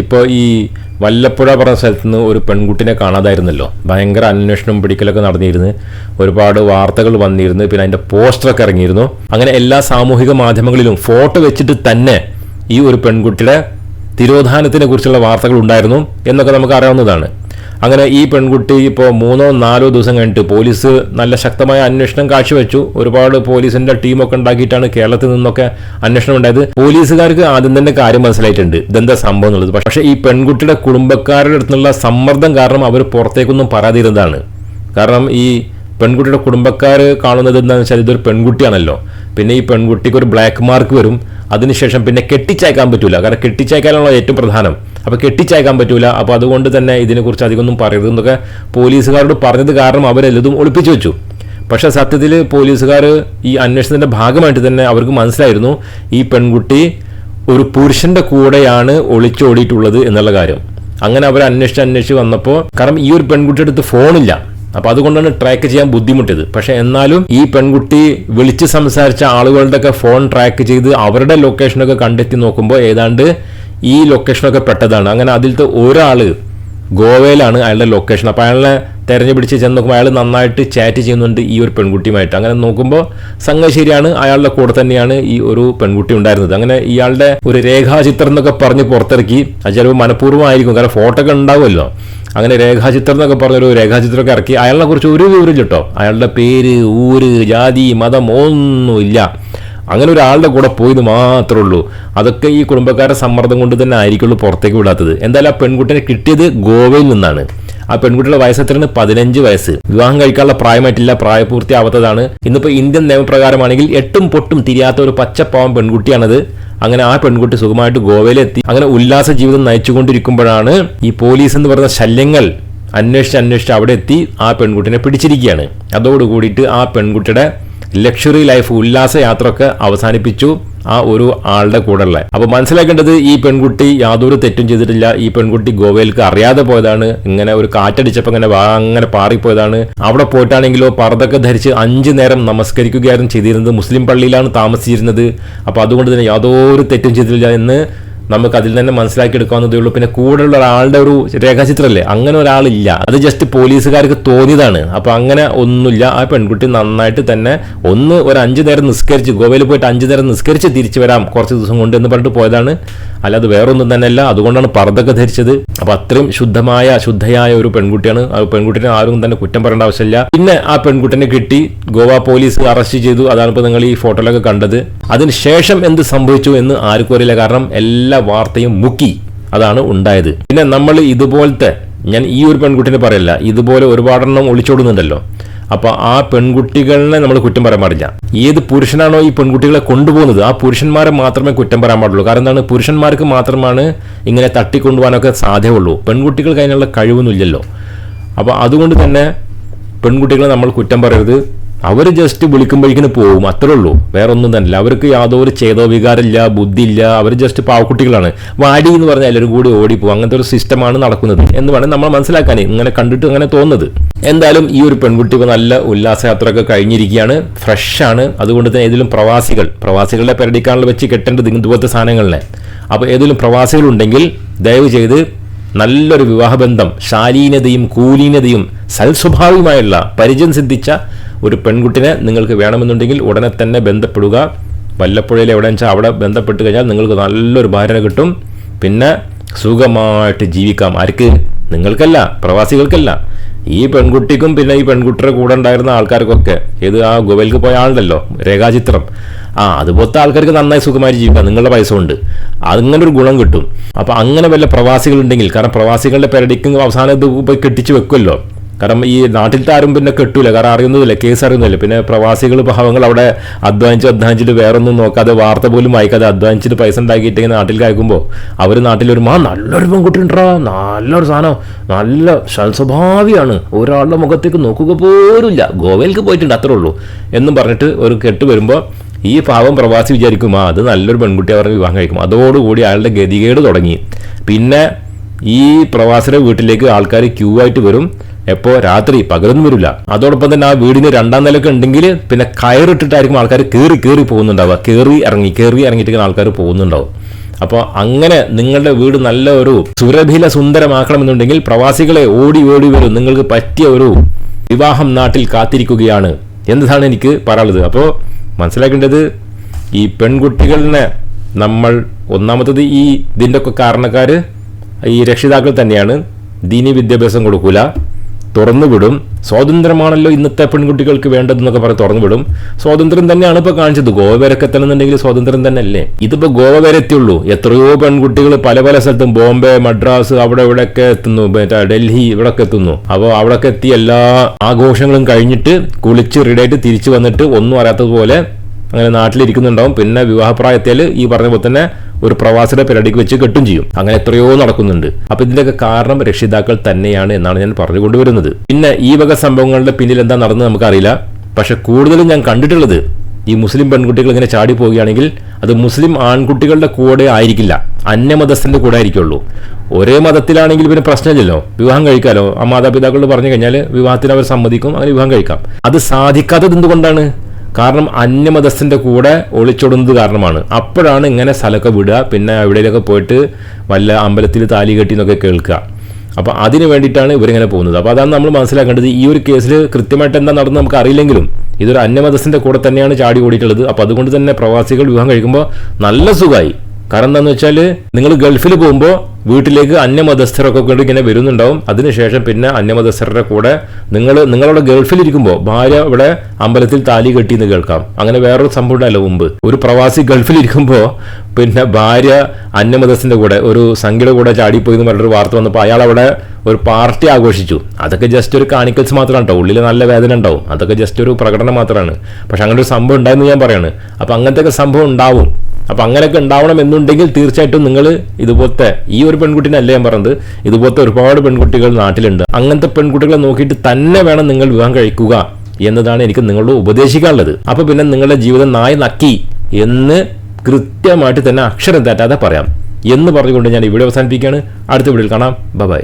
ഇപ്പോൾ ഈ വല്ലപ്പുഴ പറഞ്ഞ സ്ഥലത്ത് നിന്ന് ഒരു പെൺകുട്ടിനെ കാണാതായിരുന്നല്ലോ. ഭയങ്കര അന്വേഷണം പിടിക്കലൊക്കെ നടന്നിരുന്നു. ഒരുപാട് വാർത്തകൾ വന്നിരുന്നു. പിന്നെ അതിന്റെ പോസ്റ്ററൊക്കെ ഇറങ്ങിയിരുന്നു. അങ്ങനെ എല്ലാ സാമൂഹിക മാധ്യമങ്ങളിലും ഫോട്ടോ വെച്ചിട്ട് തന്നെ ഈ ഒരു പെൺകുട്ടിയുടെ തിരോധാനത്തിനെ കുറിച്ചുള്ള വാർത്തകൾ ഉണ്ടായിരുന്നു എന്നൊക്കെ നമുക്ക് അറിയാവുന്നതാണ്. അങ്ങനെ ഈ പെൺകുട്ടി ഇപ്പോൾ മൂന്നോ നാലോ ദിവസം കഴിഞ്ഞിട്ട് പോലീസ് നല്ല ശക്തമായ അന്വേഷണം കാഴ്ചവെച്ചു. ഒരുപാട് പോലീസിന്റെ ടീമൊക്കെ ഉണ്ടാക്കിയിട്ടാണ് കേരളത്തിൽ നിന്നൊക്കെ അന്വേഷണം ഉണ്ടായത്. പോലീസുകാർക്ക് ആദ്യം തന്നെ കാര്യം മനസ്സിലായിട്ടുണ്ട്. ഇതെന്താ സംഭവം എന്നുള്ളത്. പക്ഷേ ഈ പെൺകുട്ടിയുടെ കുടുംബക്കാരുടെ അടുത്തുള്ള സമ്മർദ്ദം കാരണം അവർ പുറത്തേക്കൊന്നും പറയാതിരുന്നതാണ് കാരണം ഈ പെൺകുട്ടിയുടെ കുടുംബക്കാർ കാണുന്നത് എന്താണെന്ന് വെച്ചാൽ ഇതൊരു പെൺകുട്ടിയാണല്ലോ. പിന്നെ ഈ പെൺകുട്ടിക്ക് ഒരു ബ്ലാക്ക് മാർക്ക് വരും. അതിനുശേഷം പിന്നെ കെട്ടിച്ചയക്കാൻ പറ്റൂല. കാരണം കെട്ടിച്ചയക്കാനുള്ള ഏറ്റവും പ്രധാനം. അപ്പോൾ കെട്ടിച്ചയക്കാൻ പറ്റൂല. അപ്പോൾ അതുകൊണ്ട് തന്നെ ഇതിനെക്കുറിച്ച് അധികമൊന്നും പറയരുത് എന്നൊക്കെ പോലീസുകാരോട് പറഞ്ഞത് കാരണം അവരെല്ലതും ഒളിപ്പിച്ചു വെച്ചു. പക്ഷേ സത്യത്തിൽ പോലീസുകാർ ഈ അന്വേഷണത്തിന്റെ ഭാഗമായിട്ട് തന്നെ അവർക്ക് മനസ്സിലായിരുന്നു ഈ പെൺകുട്ടി ഒരു പുരുഷന്റെ കൂടെയാണ് ഒളിച്ചോടിയിട്ടുള്ളത് എന്നുള്ള കാര്യം. അങ്ങനെ അവർ അന്വേഷിച്ച് അന്വേഷിച്ച് വന്നപ്പോൾ കാരണം ഈ ഒരു പെൺകുട്ടിയുടെ അടുത്ത് ഫോണില്ല. അപ്പൊ അതുകൊണ്ടാണ് ട്രാക്ക് ചെയ്യാൻ ബുദ്ധിമുട്ടിയത്. പക്ഷെ എന്നാലും ഈ പെൺകുട്ടി വിളിച്ച് സംസാരിച്ച ആളുകളുടെ ഒക്കെ ഫോൺ ട്രാക്ക് ചെയ്ത് അവരുടെ ലൊക്കേഷനൊക്കെ കണ്ടെത്തി നോക്കുമ്പോൾ ഏതാണ്ട് ഈ ലൊക്കേഷനൊക്കെ പെട്ടതാണ്. അങ്ങനെ അതിലത്തെ ഒരാൾ ഗോവയിലാണ് അയാളുടെ ലൊക്കേഷൻ അപ്പോൾ അയാളെ തെരഞ്ഞു പിടിച്ച് ചെന്ന് നോക്കുമ്പോൾ അയാൾ നന്നായിട്ട് ചാറ്റ് ചെയ്യുന്നുണ്ട് ഈ ഒരു പെൺകുട്ടിയുമായിട്ട്. അങ്ങനെ നോക്കുമ്പോൾ സംഘം ശരിയാണ് അയാളുടെ കൂടെ തന്നെയാണ് ഈ ഒരു പെൺകുട്ടി ഉണ്ടായിരുന്നത്. അങ്ങനെ ഇയാളുടെ ഒരു രേഖാചിത്രം എന്നൊക്കെ പറഞ്ഞ് പുറത്തിറക്കി അത് ചിലപ്പോൾ മനഃപൂർവമായിരിക്കും. കാരണം ഫോട്ടോ ഒക്കെ ഉണ്ടാവുമല്ലോ. അങ്ങനെ രേഖാചിത്രം എന്നൊക്കെ പറഞ്ഞൊരു രേഖാചിത്രമൊക്കെ ഇറക്കി. അയാളെ കുറിച്ച് ഒരു വിവരം കേട്ടോ. അയാളുടെ പേര് ഊര് ജാതി മതം ഒന്നുമില്ല. അങ്ങനെ ഒരാളുടെ കൂടെ പോയത് മാത്രമേ ഉള്ളൂ. അതൊക്കെ ഈ കുടുംബക്കാരുടെ സമ്മർദ്ദം കൊണ്ട് തന്നെ ആയിരിക്കുള്ളൂ പുറത്തേക്ക് വിടാത്തത്. എന്തായാലും ആ പെൺകുട്ടിനെ കിട്ടിയത് ഗോവയിൽ നിന്നാണ്. ആ പെൺകുട്ടിയുടെ വയസ്സ് എത്രയാണ്? പതിനഞ്ച് വയസ്സ്. വിവാഹം കഴിക്കാനുള്ള പ്രായമായിട്ടില്ല. പ്രായപൂർത്തി പ്രായപൂർത്തിയാവാത്തതാണ്. ഇന്നിപ്പോൾ ഇന്ത്യൻ നിയമപ്രകാരമാണെങ്കിൽ എട്ടും പൊട്ടും തിരിയാത്ത ഒരു പച്ചപ്പാവം പെൺകുട്ടിയാണത്. അങ്ങനെ ആ പെൺകുട്ടി സുഖമായിട്ട് ഗോവയിലെത്തി. അങ്ങനെ ഉല്ലാസ ജീവിതം നയിച്ചുകൊണ്ടിരിക്കുമ്പോഴാണ് ഈ പോലീസ് എന്ന് പറയുന്ന ശല്യങ്ങൾ അന്വേഷിച്ച് അന്വേഷിച്ച് അവിടെ എത്തി ആ പെൺകുട്ടിനെ പിടിച്ചിരിക്കുകയാണ്. അതോടുകൂടിയിട്ട് ആ പെൺകുട്ടിയുടെ ലക്ഷറി ലൈഫ് ഉല്ലാസ യാത്രയൊക്കെ അവസാനിപ്പിച്ചു. ആ ഒരു ആളുടെ കൂടെയുള്ള അപ്പൊ മനസ്സിലാക്കേണ്ടത് ഈ പെൺകുട്ടി യാതൊരു തെറ്റും ചെയ്തിട്ടില്ല. ഈ പെൺകുട്ടി ഗോവയിലേക്ക് അറിയാതെ പോയതാണ്. ഇങ്ങനെ ഒരു കാറ്റടിച്ചപ്പോൾ ഇങ്ങനെ അങ്ങനെ പാറിപ്പോയതാണ്. അവിടെ പോയിട്ടാണെങ്കിലോ പർദ്ദൊക്കെ ധരിച്ച് അഞ്ചു നേരം നമസ്കരിക്കുകയായിരുന്നു ചെയ്തിരുന്നത്. മുസ്ലിം പള്ളിയിലാണ് താമസിച്ചിരുന്നത്. അപ്പൊ അതുകൊണ്ട് തന്നെ യാതൊരു തെറ്റും ചെയ്തിട്ടില്ല എന്ന് നമുക്ക് അതിൽ തന്നെ മനസ്സിലാക്കി എടുക്കാവുന്നതേ ഉള്ളൂ. പിന്നെ കൂടെയുള്ള ഒരാളുടെ ഒരു രേഖാചിത്രമല്ലേ അങ്ങനെ ഒരാളില്ല. അത് ജസ്റ്റ് പോലീസുകാർക്ക് തോന്നിയതാണ്. അപ്പോൾ അങ്ങനെ ഒന്നുമില്ല. ആ പെൺകുട്ടി നന്നായിട്ട് തന്നെ ഒന്ന് ഒരു അഞ്ചു നേരം നിസ്കരിച്ച് ഗോവയിൽ പോയിട്ട് അഞ്ചു നേരം നിസ്കരിച്ച് തിരിച്ചു വരാം. കുറച്ച് ദിവസം കൊണ്ട് എന്ന് പറഞ്ഞിട്ട് പോയതാണ്. അല്ലാതെ വേറൊന്നും തന്നെയല്ല. അതുകൊണ്ടാണ് പർദ്ദൊക്കെ ധരിച്ചത്. അപ്പൊ അത്രയും ശുദ്ധമായ ശുദ്ധയായ ഒരു പെൺകുട്ടിയാണ്. ആ പെൺകുട്ടിനെ ആരും തന്നെ കുറ്റം പറയേണ്ട ആവശ്യമില്ല. പിന്നെ ആ പെൺകുട്ടിനെ കിട്ടി. ഗോവ പോലീസ് അറസ്റ്റ് ചെയ്തു. അതാണ് ഇപ്പോൾ നിങ്ങൾ ഈ ഫോട്ടോയിലൊക്കെ കണ്ടത്. അതിനുശേഷം എന്ത് സംഭവിച്ചു എന്ന് ആർക്കും അറിയില്ല. കാരണം എല്ലാ വാർത്തയും മുക്കി. അതാണ് ഉണ്ടായത്. പിന്നെ നമ്മൾ ഇതുപോലത്തെ ഞാൻ ഈ ഒരു പെൺകുട്ടിനെ പറയല്ല ഇതുപോലെ ഒരുപാടെണ്ണം ഒളിച്ചോടുന്നുണ്ടല്ലോ. അപ്പൊ ആ പെൺകുട്ടികളെ നമ്മൾ കുറ്റം പറയാൻ പാടില്ല. ഏത് പുരുഷനാണോ ഈ പെൺകുട്ടികളെ കൊണ്ടുപോകുന്നത് ആ പുരുഷന്മാരെ മാത്രമേ കുറ്റം പറയാൻ പാടുള്ളൂ. കാരണം എന്താണ്? പുരുഷന്മാർക്ക് മാത്രമാണ് ഇങ്ങനെ തട്ടിക്കൊണ്ടുപോകാനൊക്കെ സാധ്യതയുള്ളൂ. പെൺകുട്ടികൾക്ക് അതിനുള്ള കഴിവൊന്നുമില്ലല്ലോ അപ്പോൾ അതുകൊണ്ട് തന്നെ പെൺകുട്ടികളെ നമ്മൾ കുറ്റം പറയരുത്. അവർ ജസ്റ്റ് വിളിക്കുമ്പോഴേക്കിന് പോവും അത്രേ ഉള്ളൂ. വേറെ ഒന്നും തന്നെ അവർക്ക് യാതൊരു ചേതോ വികാരമില്ല ബുദ്ധിയില്ല. അവർ ജസ്റ്റ് പാവക്കുട്ടികളാണ്. വാടി എന്ന് പറഞ്ഞാൽ എല്ലാവരും കൂടി ഓടിപ്പോകും അങ്ങനത്തെ ഒരു സിസ്റ്റമാണ് നടക്കുന്നത് എന്ന് വേണം നമ്മൾ മനസ്സിലാക്കാൻ. ഇങ്ങനെ കണ്ടിട്ട് അങ്ങനെ തോന്നുന്നത്. എന്തായാലും ഈ ഒരു പെൺകുട്ടി ഇപ്പോൾ നല്ല ഉല്ലാസയാത്രയൊക്കെ കഴിഞ്ഞിരിക്കുകയാണ്. ഫ്രഷാണ് അതുകൊണ്ട് തന്നെ ഏതെങ്കിലും പ്രവാസികൾ പ്രവാസികളുടെ പെരടിക്കാണിൽ വെച്ച് കെട്ടേണ്ടത് ഇതുപോലത്തെ സാധനങ്ങളിനെ അപ്പോൾ ഏതെങ്കിലും പ്രവാസികളുണ്ടെങ്കിൽ ദയവ് ചെയ്ത് നല്ലൊരു വിവാഹബന്ധം ശാലീനതയും കൂലീനതയും സൽസ്വഭാവികമായുള്ള പരിചയം സിദ്ധിച്ച ഒരു പെൺകുട്ടിനെ നിങ്ങൾക്ക് വേണമെന്നുണ്ടെങ്കിൽ ഉടനെ തന്നെ ബന്ധപ്പെടുക. വല്ലപ്പുഴയിൽ എവിടെ വെച്ചാൽ അവിടെ ബന്ധപ്പെട്ട് കഴിഞ്ഞാൽ നിങ്ങൾക്ക് നല്ലൊരു ഭാര്യനെ കിട്ടും. പിന്നെ സുഖമായിട്ട് ജീവിക്കാം. ആർക്ക്? നിങ്ങൾക്കല്ല പ്രവാസികൾക്കല്ല. ഈ പെൺകുട്ടിക്കും പിന്നെ ഈ പെൺകുട്ടിയുടെ കൂടെ ഉണ്ടായിരുന്ന ആൾക്കാർക്കൊക്കെ. ഏത് ആ ഗോവയിലേക്ക് പോയ ആളുണ്ടല്ലോ രേഖാചിത്രം. ആ അതുപോലത്തെ ആൾക്കാർക്ക് നന്നായി സുഖമായി ജീവിക്കാം. നിങ്ങളുടെ പൈസ കൊണ്ട്. അങ്ങനെ ഒരു ഗുണം കിട്ടും. അപ്പോൾ അങ്ങനെ വല്ല പ്രവാസികളുണ്ടെങ്കിൽ കാരണം പ്രവാസികളുടെ പെരടിക്കും അവസാനം ഇത് കെട്ടിച്ച് വെക്കുമല്ലോ. കാരണം ഈ നാട്ടിലത്തെ ആരും പിന്നെ കെട്ടൂല. കാരണം അറിയുന്നതില്ല കേസ് അറിയുന്നില്ല പിന്നെ പ്രവാസികൾ പാവങ്ങൾ അവിടെ അധ്വാനിച്ച് അധ്വാനിച്ചിട്ട് വേറെ ഒന്നും നോക്കാതെ വാർത്ത പോലും വായിക്കാതെ അധ്വാനിച്ചിട്ട് പൈസ ഉണ്ടാക്കിയിട്ട് ഇങ്ങനെ നാട്ടിൽ കായ്ക്കുമ്പോൾ അവർ നാട്ടിൽ ഒരു മാ നല്ലൊരു പെൺകുട്ടി ഉണ്ടോ നല്ലൊരു സാധനം. നല്ല സൽസ്വഭാവിയാണ് ഒരാളുടെ മുഖത്തേക്ക് നോക്കുക പോലുമില്ല. ഗോവയിലേക്ക് പോയിട്ടുണ്ട് അത്രേ ഉള്ളൂ എന്നും പറഞ്ഞിട്ട് ഒരു കെട്ട് വരുമ്പോൾ ഈ പാവം പ്രവാസി വിചാരിക്കും ആ അത് നല്ലൊരു പെൺകുട്ടി അവരുടെ വിവാഹം കഴിക്കും. അതോടുകൂടി അയാളുടെ ഗതികേട് തുടങ്ങി. പിന്നെ ഈ പ്രവാസിയുടെ വീട്ടിലേക്ക് ആൾക്കാർ ക്യൂ ആയിട്ട് വരും. എപ്പോ രാത്രി പകലൊന്നും വരില്ല. അതോടൊപ്പം തന്നെ ആ വീടിന് രണ്ടാം നിലയൊക്കെ ഉണ്ടെങ്കിൽ പിന്നെ കയറിട്ടിട്ടായിരിക്കും ആൾക്കാർ കയറി കയറി പോകുന്നുണ്ടാവുക. കയറി ഇറങ്ങി കയറി ഇറങ്ങിയിട്ട് ആൾക്കാർ പോകുന്നുണ്ടാവും. അപ്പോൾ അങ്ങനെ നിങ്ങളുടെ വീട് നല്ല ഒരു സുരഭില സുന്ദരമാക്കണമെന്നുണ്ടെങ്കിൽ പ്രവാസികളെ ഓടി ഓടി വരും. നിങ്ങൾക്ക് പറ്റിയ ഒരു വിവാഹം നാട്ടിൽ കാത്തിരിക്കുകയാണ് എന്നതാണ് എനിക്ക് പറയാനുള്ളത്. അപ്പോൾ മനസ്സിലാക്കേണ്ടത് ഈ പെൺകുട്ടികളിനെ നമ്മൾ ഒന്നാമത്തത് ഈ ഇതിന്റെ ഒക്കെ കാരണക്കാർ ഈ രക്ഷിതാക്കൾ തന്നെയാണ്. ദീനി വിദ്യാഭ്യാസം കൊടുക്കൂല. തുറന്നു വിടും സ്വാതന്ത്ര്യമാണല്ലോ ഇന്നത്തെ പെൺകുട്ടികൾക്ക് വേണ്ടതെന്നൊക്കെ പറഞ്ഞ് തുറന്നുവിടും. സ്വാതന്ത്ര്യം തന്നെയാണ് ഇപ്പോൾ കാണിച്ചത്. ഗോവ വരെ എത്തണമെന്നുണ്ടെങ്കിൽ സ്വാതന്ത്ര്യം തന്നെ അല്ലേ ഇതിപ്പോൾ ഗോവ വരെ എത്തിയുള്ളൂ എത്രയോ പെൺകുട്ടികൾ പല പല സ്ഥലത്തും ബോംബെ മദ്രാസ് അവിടെ ഇവിടെയൊക്കെ എത്തുന്നു. മറ്റേ ഡൽഹി ഇവിടെയൊക്കെ എത്തുന്നു. അപ്പോൾ അവിടെയൊക്കെ എത്തി എല്ലാ ആഘോഷങ്ങളും കഴിഞ്ഞിട്ട് കുളിച്ച് റെഡിയായിട്ട് തിരിച്ചു വന്നിട്ട് ഒന്നും അറിയാത്തതുപോലെ അങ്ങനെ നാട്ടിലിരിക്കുന്നുണ്ടാവും. പിന്നെ വിവാഹപ്രായത്തിൽ ഈ പറഞ്ഞ പോലെ തന്നെ ഒരു പ്രവാസിയുടെ പരിപാടിക്ക് വെച്ച് കെട്ടും ചെയ്യും. അങ്ങനെ എത്രയോ നടക്കുന്നുണ്ട്. അപ്പൊ ഇതിന്റെയൊക്കെ കാരണം രക്ഷിതാക്കൾ തന്നെയാണ് എന്നാണ് ഞാൻ പറഞ്ഞുകൊണ്ടുവരുന്നത്. പിന്നെ ഈ വക സംഭവങ്ങളുടെ പിന്നിൽ എന്താ നടന്നത് നമുക്കറിയില്ല. പക്ഷെ കൂടുതലും ഞാൻ കണ്ടിട്ടുള്ളത് ഈ മുസ്ലിം പെൺകുട്ടികൾ ഇങ്ങനെ ചാടി പോവുകയാണെങ്കിൽ അത് മുസ്ലിം ആൺകുട്ടികളുടെ കൂടെ ആയിരിക്കില്ല. അന്യമതസ്ഥന്റെ കൂടെ ആയിരിക്കുള്ളൂ. ഒരേ മതത്തിലാണെങ്കിൽ പിന്നെ പ്രശ്നമില്ലല്ലോ. വിവാഹം കഴിക്കാലോ. ആ മാതാപിതാക്കളോട് പറഞ്ഞു കഴിഞ്ഞാൽ വിവാഹത്തിന് അവർ സമ്മതിക്കും അങ്ങനെ വിവാഹം കഴിക്കാം. അത് സാധിക്കാത്തത് എന്തുകൊണ്ടാണ്? കാരണം അന്യമതസ്ഥന്റെ കൂടെ ഒളിച്ചോടുന്നത് കാരണമാണ്. അപ്പോഴാണ് ഇങ്ങനെ സ്ഥലമൊക്കെ വിടുക പിന്നെ എവിടെയൊക്കെ പോയിട്ട് വല്ല അമ്പലത്തിൽ താലി കെട്ടി എന്നൊക്കെ കേൾക്കുക. അപ്പോൾ അതിന് വേണ്ടിയിട്ടാണ് ഇവരിങ്ങനെ പോകുന്നത്. അപ്പോൾ അതാണ് നമ്മൾ മനസ്സിലാക്കേണ്ടത്. ഈ ഒരു കേസിൽ കൃത്യമായിട്ട് എന്താ നടന്നത് നമുക്ക് അറിയില്ലെങ്കിലും ഇതൊരു അന്യമതസ്ഥന്റെ കൂടെ തന്നെയാണ് ചാടി ഓടിയിട്ടുള്ളത്. അപ്പോൾ അതുകൊണ്ട് തന്നെ പ്രവാസികൾ വിവാഹം കഴിക്കുമ്പോൾ നല്ല സുഖമായി കാരണം എന്താണെന്ന് വെച്ചാൽ നിങ്ങൾ ഗൾഫിൽ പോകുമ്പോൾ വീട്ടിലേക്ക് അന്യമതസ്ഥരൊക്കെ കൊണ്ട് ഇങ്ങനെ വരുന്നുണ്ടാവും. അതിനുശേഷം പിന്നെ അന്യമതസ്ഥരുടെ കൂടെ നിങ്ങൾ നിങ്ങളുടെ ഗൾഫിലിരിക്കുമ്പോൾ ഭാര്യ ഇവിടെ അമ്പലത്തിൽ താലി കെട്ടിയെന്ന് കേൾക്കാം. അങ്ങനെ വേറൊരു സംഭവം ഉണ്ടല്ലോ മുമ്പ്. ഒരു പ്രവാസി ഗൾഫിലിരിക്കുമ്പോൾ പിന്നെ ഭാര്യ അന്യമതസ്ഥന്റെ കൂടെ ഒരു സംഖ്യയുടെ കൂടെ ചാടിപ്പോയി എന്ന് പറഞ്ഞൊരു വാർത്ത വന്നപ്പോൾ അയാൾ അവിടെ ഒരു പാർട്ടി ആഘോഷിച്ചു. അതൊക്കെ ജസ്റ്റ് ഒരു കാണിക്കൽസ് മാത്രമാണ് കേട്ടോ. ഉള്ളിൽ നല്ല വേദന ഉണ്ടാവും. അതൊക്കെ ജസ്റ്റ് ഒരു പ്രകടനം മാത്രമാണ് പക്ഷെ അങ്ങനെ ഒരു സംഭവം ഉണ്ടായെന്ന് ഞാൻ പറയാണ്. അപ്പം അങ്ങനത്തെ ഒക്കെ സംഭവം ഉണ്ടാവും. അപ്പം അങ്ങനെയൊക്കെ ഉണ്ടാവണം എന്നുണ്ടെങ്കിൽ തീർച്ചയായിട്ടും നിങ്ങൾ ഇതുപോലത്തെ ഈ ഒരു പെൺകുട്ടിനെ അല്ല ഞാൻ പറഞ്ഞത് ഇതുപോലത്തെ ഒരുപാട് പെൺകുട്ടികൾ നാട്ടിലുണ്ട്. അങ്ങനത്തെ പെൺകുട്ടികളെ നോക്കിയിട്ട് തന്നെ വേണം നിങ്ങൾ വിവാഹം കഴിക്കുക എന്നതാണ് എനിക്ക് നിങ്ങളോട് ഉപദേശിക്കാനുള്ളത്. അപ്പോൾ പിന്നെ നിങ്ങളുടെ ജീവിതം നായ നക്കി എന്ന് കൃത്യമായിട്ട് തന്നെ അക്ഷരം തെറ്റാതെ പറയാം എന്ന് പറഞ്ഞുകൊണ്ട് ഞാൻ ഇവിടെ അവസാനിപ്പിക്കുകയാണ്. അടുത്ത വീഡിയോയിൽ കാണാം. ബൈ.